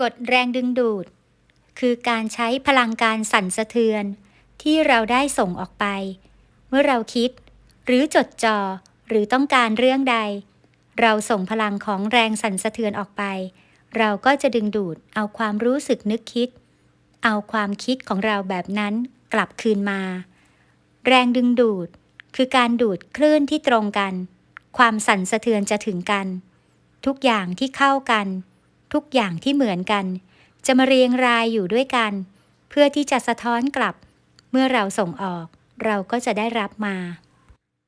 กฎแรงดึงดูด คือการใช้พลังการสั่นสะเทือน ที่เราได้ส่งออกไป เมื่อเราคิด หรือจดจ่อหรือต้องการเรื่องใด เราส่งพลังของแรงสั่นสะเทือนออกไป เราก็จะดึงดูดเอาความรู้สึกนึกคิด เอาความคิดของเราแบบนั้นกลับคืนมา แรงดึงดูด คือการดูดคลื่นที่ตรงกัน ความสั่นสะเทือนจะถึงกัน ทุกอย่างที่เข้ากัน ทุกอย่างที่เหมือนกัน จะมาเรียงรายอยู่ด้วยกัน เพื่อที่จะสะท้อนกลับ เมื่อเราส่งออก เราก็จะได้รับมา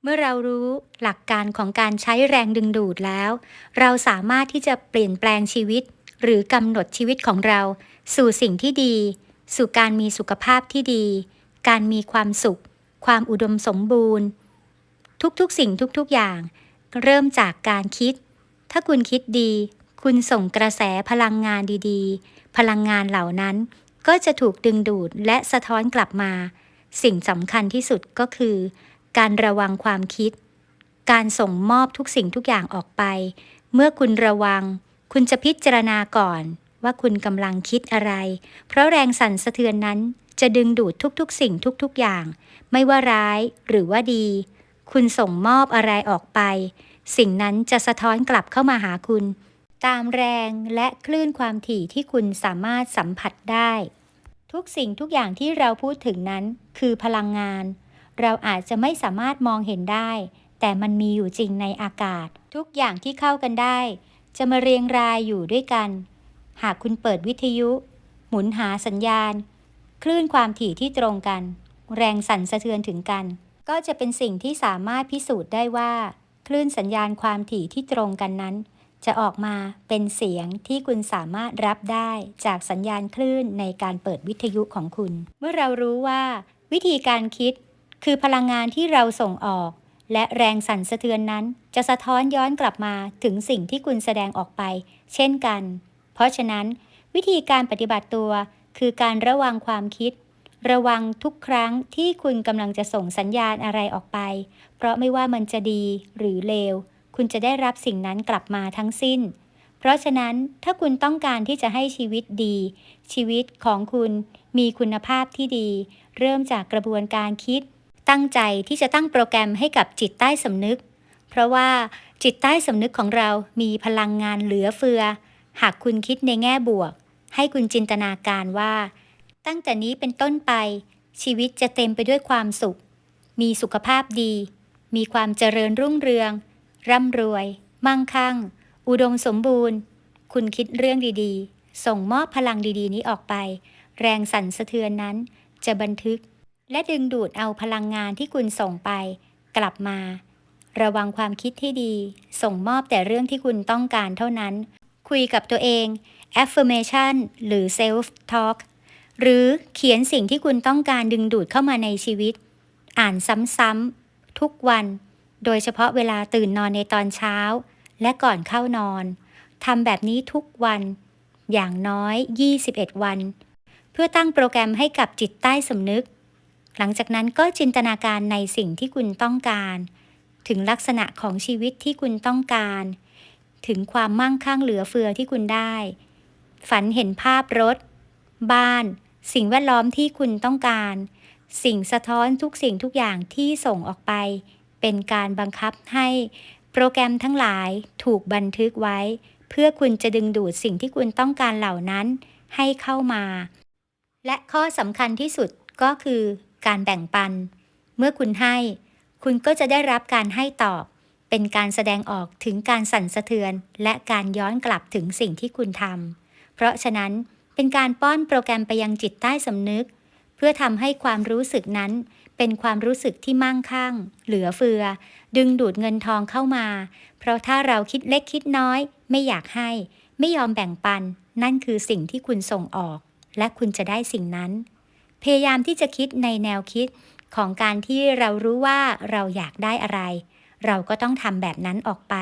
เมื่อเรารู้หลักการของการใช้แรงดึงดูดแล้ว เราสามารถที่จะเปลี่ยนแปลงชีวิต หรือกำหนดชีวิตของเรา สู่สิ่งที่ดี สู่การมีสุขภาพที่ดี การมีความสุข ความอุดมสมบูรณ์ ทุกๆสิ่งทุกๆอย่าง เริ่มจากการคิด ถ้าคุณคิดดี คุณส่งกระแสพลังงานดีๆ พลังงานเหล่านั้นก็จะถูกดึงดูดและสะท้อนกลับมา สิ่งสำคัญที่สุดก็คือ การระวังความคิด การส่งมอบทุกสิ่งทุกอย่างออกไป เมื่อคุณระวัง คุณจะพิจารณาก่อน ว่าคุณกำลังคิดอะไร เพราะแรงสั่นสะเทือนนั้น จะดึงดูดทุกๆ สิ่งทุกๆอย่าง ไม่ว่าร้ายหรือว่าดี คุณส่งมอบอะไรออกไป สิ่งนั้นจะสะท้อนกลับเข้ามาหาคุณ ตามแรงและคลื่นความถี่ที่คุณสามารถสัมผัสได้ ทุกสิ่งทุกอย่างที่เราพูดถึงนั้นคือพลังงาน เราอาจจะไม่สามารถมองเห็นได้ แต่มันมีอยู่จริงในอากาศ ทุกอย่างที่เข้ากันได้ จะมาเรียงรายอยู่ด้วยกัน หากคุณเปิดวิทยุ หมุนหาสัญญาณ คลื่นความถี่ที่ตรงกัน แรงสั่นสะเทือนถึงกัน ก็จะเป็นสิ่งที่สามารถพิสูจน์ได้ว่า คลื่นสัญญาณความถี่ที่ตรงกันนั้น จะออกมาเป็นเสียงที่คุณสามารถรับได้จากสัญญาณคลื่นในการเปิดวิทยุของคุณ เมื่อเรารู้ว่า วิธีการคิด คือพลังงานที่เราส่งออก และแรงสั่นสะเทือนนั้น จะสะท้อนย้อนกลับมาถึงสิ่งที่คุณแสดงออกไป เช่นกัน เพราะฉะนั้น วิธีการปฏิบัติตัว คือการระวังความคิด ระวังทุกครั้งที่คุณกำลังจะส่งสัญญาณอะไรออกไป เพราะไม่ว่ามันจะดีหรือเลว คุณจะได้รับสิ่งนั้นกลับมาทั้งสิ้น เพราะฉะนั้นถ้าคุณต้องการที่จะให้ชีวิตดี ชีวิตของคุณมีคุณภาพที่ดี เริ่มจากกระบวนการคิด ตั้งใจที่จะตั้งโปรแกรมให้กับจิตใต้สำนึก เพราะว่าจิตใต้สำนึกของเรามีพลังงานเหลือเฟือ หากคุณคิดในแง่บวก ให้คุณจินตนาการว่า ตั้งแต่นี้เป็นต้นไป ชีวิตจะเต็มไปด้วยความสุข มีสุขภาพดี มีความเจริญรุ่งเรือง ร่ำรวย มั่งคั่ง อุดมสมบูรณ์ คุณคิดเรื่องดีๆ ส่งมอบพลังดีๆ นี้ออกไป แรงสั่นสะเทือนนั้น จะบันทึก และดึงดูดเอาพลังงานที่คุณส่งไป กลับมา ระวังความคิดที่ดี ส่งมอบแต่เรื่องที่คุณต้องการเท่านั้น คุยกับตัวเอง affirmation หรือ self talk หรือเขียนสิ่งที่คุณต้องการดึงดูดเข้ามาในชีวิต อ่านซ้ำๆทุกวัน โดยเฉพาะเวลาตื่นนอนในตอนเช้า และก่อนเข้านอนทำแบบนี้ทุกวัน อย่างน้อย 21 วัน เพื่อตั้งโปรแกรมให้กับจิตใต้สำนึก หลังจากนั้นก็จินตนาการในสิ่งที่คุณต้องการ ถึงลักษณะของชีวิตที่คุณต้องการ ถึงความมั่งคั่งเหลือเฟือที่คุณได้ ฝันเห็นภาพรถ บ้าน สิ่งแวดล้อมที่คุณต้องการ สิ่งสะท้อนทุกสิ่งทุกอย่างที่ส่งออกไป เป็นการบังคับให้โปรแกรมทั้งหลายถูกบันทึกไว้ เพื่อคุณจะดึงดูดสิ่งที่คุณต้องการเหล่านั้นให้เข้ามา และข้อสำคัญที่สุดก็คือการแบ่งปัน เมื่อคุณให้ คุณก็จะได้รับการให้ตอบ เป็นการแสดงออกถึงการสั่นสะเทือน และการย้อนกลับถึงสิ่งที่คุณทำเพราะฉะนั้นเป็นการป้อนโปรแกรมไปยังจิตใต้สำนึก เพื่อทำให้ความรู้สึกนั้น เป็นความรู้สึกที่มั่งคั่ง เหลือเฟือ ดึงดูดเงินทองเข้ามา เพราะถ้าเราคิดเล็กคิดน้อย ไม่อยากให้ ไม่ยอมแบ่งปัน นั่นคือสิ่งที่คุณส่งออก และคุณจะได้สิ่งนั้น พยายามที่จะคิดในแนวคิดของการที่เรารู้ว่าเราอยากได้อะไร เราก็ต้องทำแบบนั้นออกไป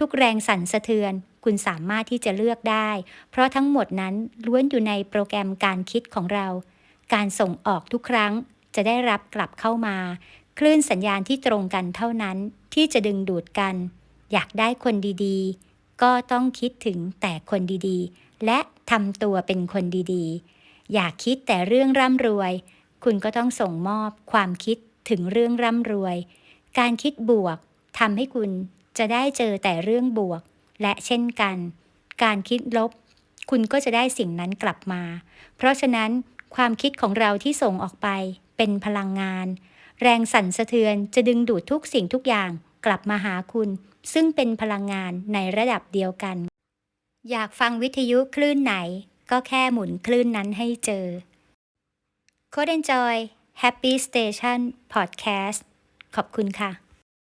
ทุกๆ แรงสั่นสะเทือน คุณสามารถที่จะเลือกได้ เพราะทั้งหมดนั้นล้วนอยู่ในโปรแกรมการคิดของเรา การส่งออกทุกครั้ง จะได้รับกลับเข้ามา คลื่นสัญญาณที่ตรงกันเท่านั้นที่จะดึงดูดกัน อยากได้คนดีๆ ก็ต้องคิดถึงแต่คนดีๆ และทำตัวเป็นคนดีๆ อยากคิดแต่เรื่องร่ำรวย คุณก็ต้องส่งมอบความคิดถึงเรื่องร่ำรวย การคิดบวกทำให้คุณจะได้เจอแต่เรื่องบวก และเช่นกัน การคิดลบ คุณก็จะได้สิ่งนั้นกลับมา เพราะฉะนั้นความคิดของเราที่ส่งออกไป เป็นพลังงาน แรงสั่นสะเทือนจะดึงดูดทุกสิ่งทุกอย่างกลับมาหาคุณ ซึ่งเป็นพลังงานในระดับเดียวกัน อยากฟังวิทยุคลื่นไหน ก็แค่หมุนคลื่นนั้นให้เจอ c o d e Enjoy Happy Station Podcast ขอบคุณค่ะ